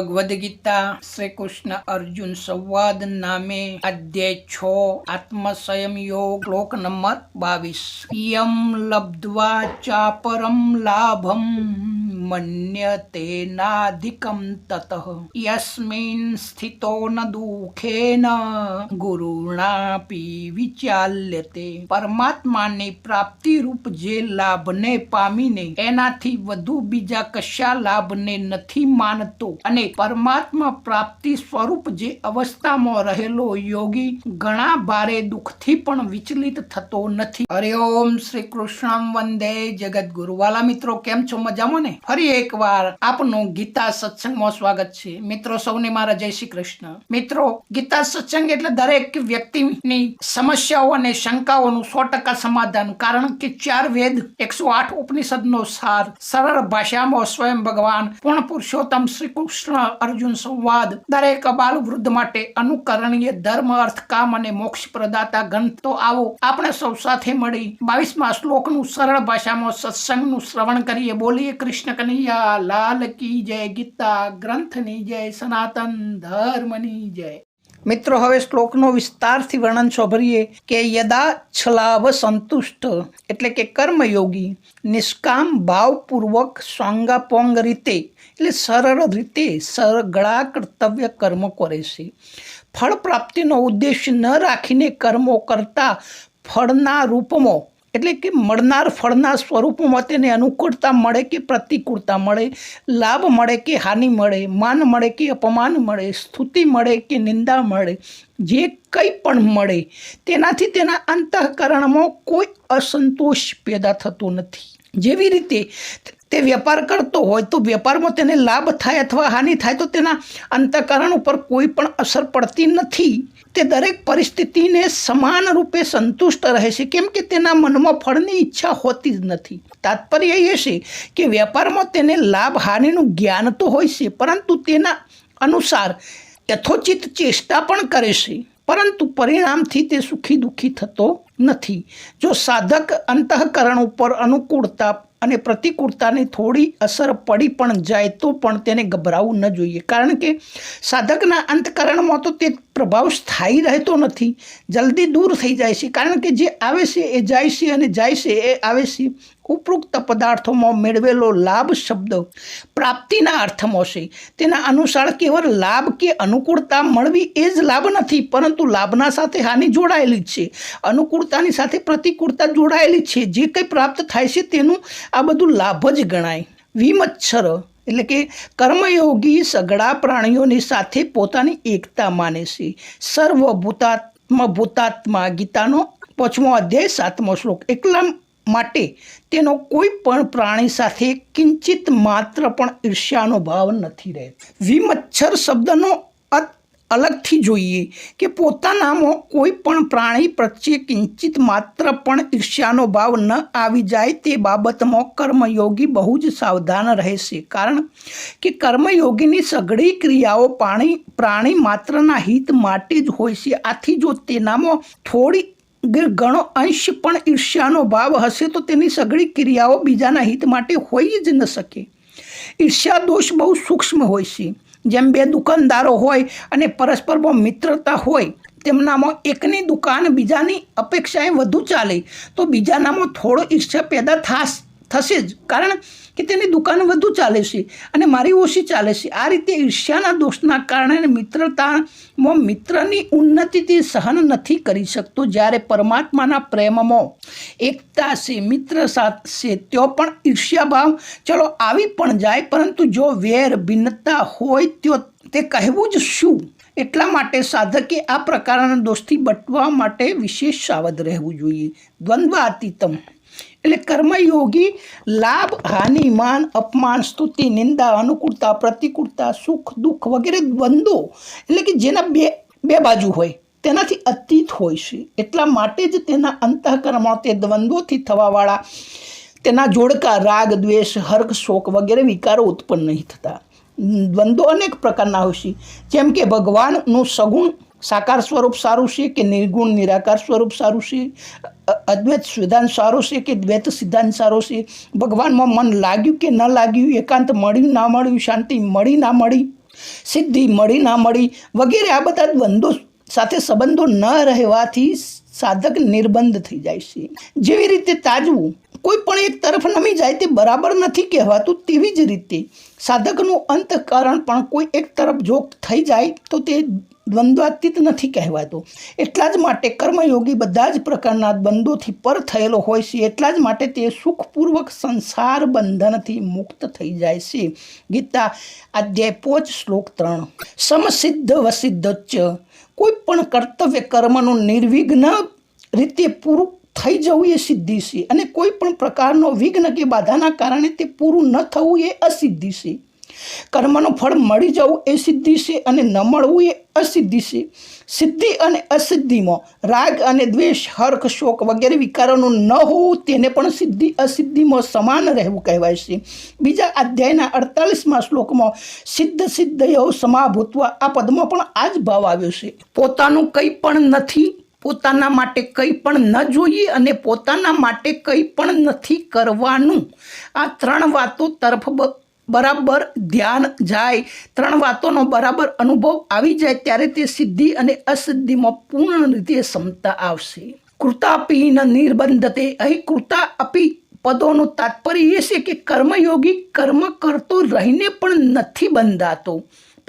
ભગવદ્ ગીતા શ્રી કૃષ્ણ અર્જુન સંવાદ નામે અધ્યાય છ આત્મ સંયમ યોગ શ્લોક નંબર બાવીસ યમ લબ્ધ્વા ચાપરમ લાભમ નાધિકમ તતઃ યસ્મિન સ્થિતો ન દુઃખેન ગુરુણાપી વિચાલ્યતે પરમાત્માની પ્રાપ્તિ રૂપ જે લાભને પામીને એનાથી વધુ બીજા કશા લાભને નથી માનતો અને પરમાત્મા પ્રાપ્તિ સ્વરૂપ જે અવસ્થામાં રહેલો યોગી ઘણા ભારે દુઃખથી પણ વિચલિત થતો નથી। હરે ઓમ શ્રી કૃષ્ણ વંદે જગત ગુરુવાલા મિત્રો, કેમ છો? મજામાં ને? ફરી એકવાર આપનું ગીતા સત્સંગમાં સ્વાગત છે. મિત્રો, સૌને મારા જય શ્રી કૃષ્ણ. મિત્રો, ગીતા સત્સંગ એટલે દરેક વ્યક્તિની સમસ્યાઓ અને શંકાઓનું સો ટકા સમાધાન. કારણ કે ચાર વેદ, એકસો આઠ ઉપનિષદનો સાર સરળ ભાષામાં સ્વયં ભગવાન પૂર્ણ પુરુષોત્તમ શ્રી કૃષ્ણ અર્જુન સંવાદ દરેક બાલ વૃદ્ધ માટે અનુકરણીય ધર્મ, અર્થ, કામ અને મોક્ષ પ્રદાતા ગ્રંથ. તો આવો આપણે સૌ સાથે મળી બાવીસમા શ્લોકનું સરળ ભાષામાં સત્સંગનું શ્રવણ કરીએ. બોલીએ કૃષ્ણ કનૈયા લાલ કી જય ગીતા ગ્રંથની જય, સનાતન ધર્મની જય. મિત્રો, હવે શ્લોકનો વિસ્તારથી વર્ણન સોભરીએ કે યદા છલાવ સંતુષ્ટ, એટલે કે કર્મયોગી, નિષ્કામ ભાવપૂર્વક સ્વાંગાપોંગ રીતે, એટલે સરળ રીતે સરગળા કર્તવ્ય કર્મ કરે છે. ફળ પ્રાપ્તિનો ઉદ્દેશ ન રાખીને કર્મો કરતા ફળના રૂપમાં એટલે કે મળનાર ફળના સ્વરૂપમાં તેને અનુકૂળતા મળે કે પ્રતિકૂળતા મળે, લાભ મળે કે હાનિ મળે, માન મળે કે અપમાન મળે, સ્તુતિ મળે કે નિંદા મળે, જે કંઈ પણ મળે, તેનાથી તેના અંતઃકરણમાં કોઈ અસંતોષ પેદા થતો નથી. જેવી રીતે તે વેપાર કરતો હોય તો વેપારમાં તેને લાભ થાય અથવા હાનિ થાય તો તેના અંતઃકરણ ઉપર કોઈ પણ અસર પડતી નથી. તે દરેક પરિસ્થિતિને સમાન રૂપે સંતુષ્ટ રહે છે, કેમ કે તેના મનમાં ફળની ઈચ્છા હોતી જ નથી. તાત્પર્ય એ છે કે વેપારમાં તેને લાભ હાનિનું જ્ઞાન તો હોય છે, પરંતુ તેના અનુસાર યથોચિત ચેષ્ટા પણ કરે છે. પરંતુ પરિણામથી તે સુખી દુઃખી થતો નથી. જો સાધક અંતઃકરણ ઉપર અનુકૂળતા અને પ્રતિકૂળતાની થોડી અસર પડી પણ જાય તો પણ તેને ગભરાવું ન જોઈએ. કારણ કે સાધકના અંતકરણમાં તો તે પ્રભાવ સ્થાયી રહેતો નથી. જલ્દી દૂર થઈ જાય છે. કારણ કે જે આવે છે એ જાય છે અને જાય છે એ આવે છે. ઉપરોક્ત પદાર્થોમાં મેળવેલો લાભ શબ્દ પ્રાપ્તિના અર્થમાં છે. તેના અનુસાર કેવળ લાભ કે અનુકૂળતા મળવી એ જ લાભ નથી, પરંતુ લાભના સાથે હાનિ જોડાયેલી જ છે. અનુકૂળતાની સાથે પ્રતિકૂળતા જોડાયેલી છે. જે કંઈ પ્રાપ્ત થાય છે તેનું આ બધું લાભ જ ગણાય. વિમચ્છર એટલે કે કર્મયોગી સઘળા પ્રાણીઓની સાથે પોતાની એકતા માને છે. સર્વભૂતાત્મા ભૂતાત્મા ગીતાનો પાંચમો અધ્યાય, સાતમો શ્લોક. એટલા માટે તેનો કોઈ પણ પ્રાણી સાથે કિંચિત માત્ર પણ ઈર્ષ્યાનો ભાવ નથી રહેતો. વિમચ્છર શબ્દનો અર્થ અલગથી જોઈએ કે પોતાનામાં કોઈ પણ પ્રાણી પ્રત્યે કિંચિત માત્ર પણ ઈર્ષ્યાનો ભાવ ન આવી જાય તે બાબતમાં કર્મયોગી બહુ જ સાવધાન રહેશે. કારણ કે કર્મયોગીની સઘળી ક્રિયાઓ પાણી, પ્રાણી માત્રના હિત માટે જ હોય છે. આથી જો તેનામાં થોડી ઘણો અંશ પણ ઈર્ષ્યાનો ભાવ હશે તો તેની સઘળી ક્રિયાઓ બીજાના હિત માટે હોઈ જ ન શકે. ઈર્ષ્યા દોષ બહુ સૂક્ષ્મ હોય છે. જેમ બે દુકાનદારો હોય અને પરસ્પરમાં મિત્રતા હોય, તેમનામાં એકની દુકાન બીજાની અપેક્ષાએ વધુ ચાલે. તો બીજાનામાં થોડો ઈર્ષ્યા પેદા થાશ થશે જ. કારણ કે તેની દુકાન વધુ ચાલે છે અને મારી ઓછી ચાલે છે. આ રીતે ઈર્ષ્યાના દોષના કારણે મિત્રતામાં મિત્રની ઉન્નતિથી સહન નથી કરી શકતો. જ્યારે પરમાત્માના પ્રેમમાં એકતા છે, મિત્ર સાથે ત્યાં પણ ઈર્ષ્યાભાવ ચલો આવી પણ જાય. પરંતુ જો વેર, ભિન્નતા હોય તો તે કહેવું જ શું? એટલા માટે સાધકે આ પ્રકારના દોષથી બટવા માટે વિશેષ સાવધ રહેવું જોઈએ. દ્વંદ્વાતીતમ એટલે કર્મયોગી, લાભ, હાનિ, માન, અપમાન, સ્તુતિ, નિંદા, અનુકૂળતા, પ્રતિકૂળતા, સુખ, દુઃખ વગેરે દ્વંદો એટલે કે જેના બે બે બાજુ હોય, તેનાથી અતીત હોય છે. એટલા માટે જ તેના અંતઃકરણમાં તે દ્વંદ્વોથી થવાવાળા, તેના જોડકા, રાગ, દ્વેષ, હર્ગ, શોક વગેરે વિકારો ઉત્પન્ન નહીં થતા. દ્વંદ્વો અનેક પ્રકારના હોય છે. જેમ કે ભગવાનનું સગુણ સાકાર સ્વરૂપ સારું છે કે નિર્ગુણ, નિરાકાર સ્વરૂપ સારું છે? અદ્વૈત સિદ્ધાંત સારો છે કે દ્વૈત સિદ્ધાંત સારો છે? ભગવાનમાં મન લાગ્યું કે ન લાગ્યું, એકાંત મળ્યું, ના મળ્યું, શાંતિ મળી, ના મળી, સિદ્ધિ મળી, ના મળી, વગેરે આ બધા દ્વંદ્વો સાથે સંબંધો ન રહેવાથી સાધક નિર્બંધ થઈ જાય છે. જેવી રીતે તાજવું, કોઈ પણ એક તરફ નમી જાય તે બરાબર નથી કહેવાતું તેવી જ રીતે સાધકનું અંતકરણ પણ કોઈ એક તરફ જો થઈ જાય તો તે દ્વંદ્વાતીત નથી કહેવાતો. એટલા જ માટે કર્મયોગી બધા જ પ્રકારના દ્વંદ્વોથી પર થયેલો હોય છે. એટલા જ માટે તે સુખપૂર્વક સંસાર બંધનથી મુક્ત થઈ જાય છે. ગીતા અધ્યાય પોચ, શ્લોક ત્રણ. સમસિદ્ધ વસિદ્ધ ચ કોઈ પણ કર્તવ્ય કર્મનું નિર્વિઘ્ન રીતે પૂરું થઈ જવું એ સિદ્ધિ છે અને કોઈ પણ પ્રકારનો વિઘ્ન કે બાધાના કારણે તે પૂરું ન થવું એ અસિદ્ધિ છે. કર્મનું ફળ મળી જવું એ સિદ્ધિ છે અને ન મળવું એ અસિદ્ધિ છે. સિદ્ધિ અને અસિદ્ધિમાં રાગ અને દ્વેષ હર્ખ શોક વગેરે વિકારોનું ન હોવું તેને પણ સિદ્ધિ અસિદ્ધિમાં સમાન રહેવું કહેવાય છે. બીજા અધ્યાયના અડતાલીસમાં શ્લોકમાં સિદ્ધ સિદ્ધયો સમાભૂતવા આ પદમાં પણ આ જ ભાવ આવ્યો છે. પોતાનું કંઈ પણ નથી, પોતાના માટે કંઈ પણ ન જોઈએ અને પોતાના માટે કંઈ પણ નથી કરવાનું. આ ત્રણ વાતો તરફ બરાબર ધ્યાન જાય, ત્રણ વાતોનો બરાબર અનુભવ આવી જાય, ત્યારે તે સિદ્ધિ અને અસિદ્ધિમાં પૂર્ણ રીતે ક્ષમતા આવશે. કૃતાપી નિર્બંધતે, અહીં કૃતા અપી પદોનું તાત્પર્ય એ છે કે કર્મયોગી કર્મ કરતો રહીને પણ નથી બંધાતો.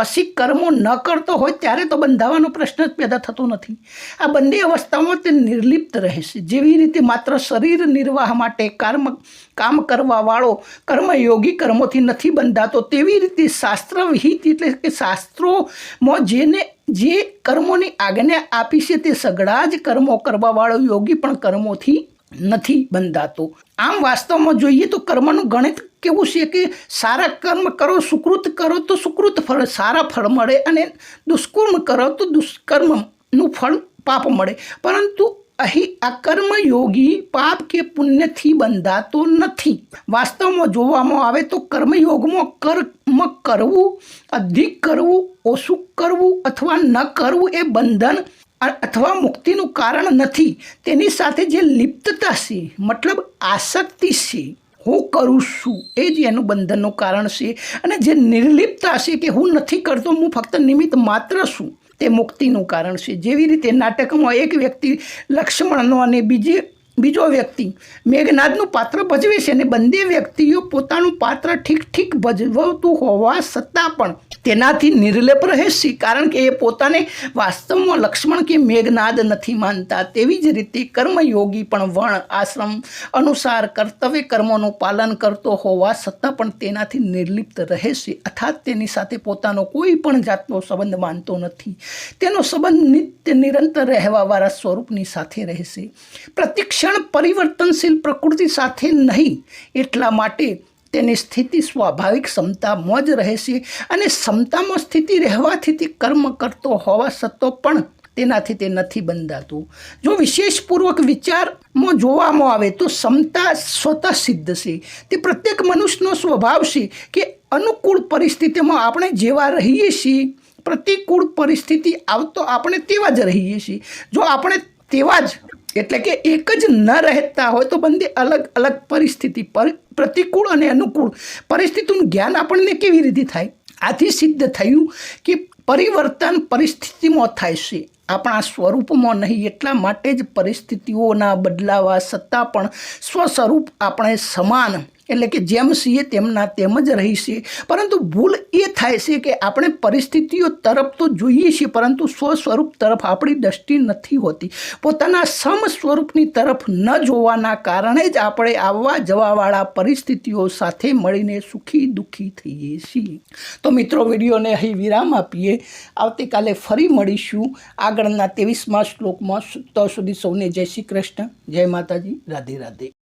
પછી કર્મો ન કરતો હોય ત્યારે તો બંધાવાનો પ્રશ્ન જ પેદા થતો નથી. આ બંને અવસ્થામાં તે નિર્લિપ્ત રહેશે. જેવી રીતે માત્ર શરીર નિર્વાહ માટે કર્મ, કામ કરવાવાળો કર્મયોગી કર્મોથી નથી બંધાતો, તેવી રીતે શાસ્ત્ર વિહિત એટલે કે શાસ્ત્રોમાં જેને, જે કર્મોની આજ્ઞા આપી છે તે સઘળા જ કર્મો કરવાવાળો યોગી પણ કર્મોથી નથી બંધાતો. આમ વાસ્તવમાં જોઈએ તો કર્મનું ગણિત કેવું છે કે સારા કર્મ કરો, સુકૃત કરો તો સુકૃત ફળ, સારા ફળ મળે અને દુષ્કર્મ કરો તો દુષ્કર્મનું ફળ પાપ મળે. પરંતુ અહીં આ કર્મયોગી પાપ કે પુણ્યથી બંધાતો નથી. વાસ્તવમાં જોવામાં આવે તો કર્મયોગમાં કર્મ કરવું, અધિક કરવું, ઓછું કરવું અથવા ન કરવું એ બંધન અથવા મુક્તિનું કારણ નથી. તેની સાથે જે લિપ્તતા છે, મતલબ આસક્તિ છે, હું કરું છું, એ જ એનું બંધનનું કારણ છે. અને જે નિર્લિપ્તતા છે કે હું નથી કરતો, હું ફક્ત નિમિત્ત માત્ર છું, તે મુક્તિનું કારણ છે. જેવી રીતે નાટકમાં એક વ્યક્તિ લક્ષ્મણનો અને બીજી બીજો વ્યક્તિ મેઘનાદનું પાત્ર ભજવે છે અને બંને વ્યક્તિઓ પોતાનું પાત્ર ઠીક ઠીક ભજવતું હોવા છતાં પણ તેનાથી નિર્લેપ રહે છે કારણ કે એ પોતાને વાસ્તવમાં લક્ષ્મણ કે મેઘનાદ નથી માનતા. તેવી જ રીતે કર્મયોગી પણ વર્ણ આશ્રમ અનુસાર કર્તવ્ય કર્મોનું પાલન કરતો હોવા છતાં પણ તેનાથી નિર્લિપ્ત રહે છે અર્થાત તેની સાથે પોતાનો કોઈ પણ જાતનો સંબંધ માનતો નથી. તેનો સંબંધ નિત્ય નિરંતર રહેવાવાળા સ્વરૂપની સાથે રહેશે. પ્રતિક્ષણ પરિવર્તનશીલ પ્રકૃતિ સાથે નહીં, એટલા માટે તેની સ્થિતિ સ્વાભાવિક ક્ષમતામાં જ રહેશે અને ક્ષમતામાં સ્થિતિ રહેવાથી તે કર્મ કરતો હોવા છતાં પણ તેનાથી તે નથી બંધાતું. જો વિશેષપૂર્વક વિચારમાં જોવામાં આવે તો ક્ષમતા સ્વતઃ સિદ્ધ છે. તે પ્રત્યેક મનુષ્યનો સ્વભાવ છે કે અનુકૂળ પરિસ્થિતિમાં આપણે જેવા રહીએ છીએ, પ્રતિકૂળ પરિસ્થિતિ આવતો આપણે તેવા જ રહીએ છીએ. જો આપણે તેવા જ એટલે કે એક જ ન રહેતા હોય તો બંને અલગ અલગ પરિસ્થિતિ પર પ્રતિકૂળ અને અનુકૂળ પરિસ્થિતિનું જ્ઞાન આપણને કેવી રીતે થાય? આથી સિદ્ધ થયું કે પરિવર્તન પરિસ્થિતિમાં થાય છે. આપણા સ્વરૂપમાં નહીં, એટલા માટે જ પરિસ્થિતિઓના બદલાવા છતાં પણ સ્વસ્વરૂપ આપણે સમાન એટલે કે જેમ છીએ તેમના તેમ જ રહી પરંતુ ભૂલ એ થાય છે કે આપણે પરિસ્થિતિઓ તરફ તો જોઈએ છીએ, પરંતુ સ્વ સ્વરૂપ તરફ આપણી દ્રષ્ટિ નથી હોતી. પોતાના સમ સ્વરૂપની તરફ ન જોવાના કારણે જ આપણે આવવા જવાવાળા પરિસ્થિતિઓ સાથે મળીને સુખી દુઃખી થઈએ છીએ. તો મિત્રો, વિડીયોને અહીં વિરામ આપીએ. આવતીકાલે ફરી મળીશું આગળના ત્રેવીસમાં શ્લોકમાં. તો સુધી સૌને જય શ્રી કૃષ્ણ. જય માતાજી. રાધે રાધે.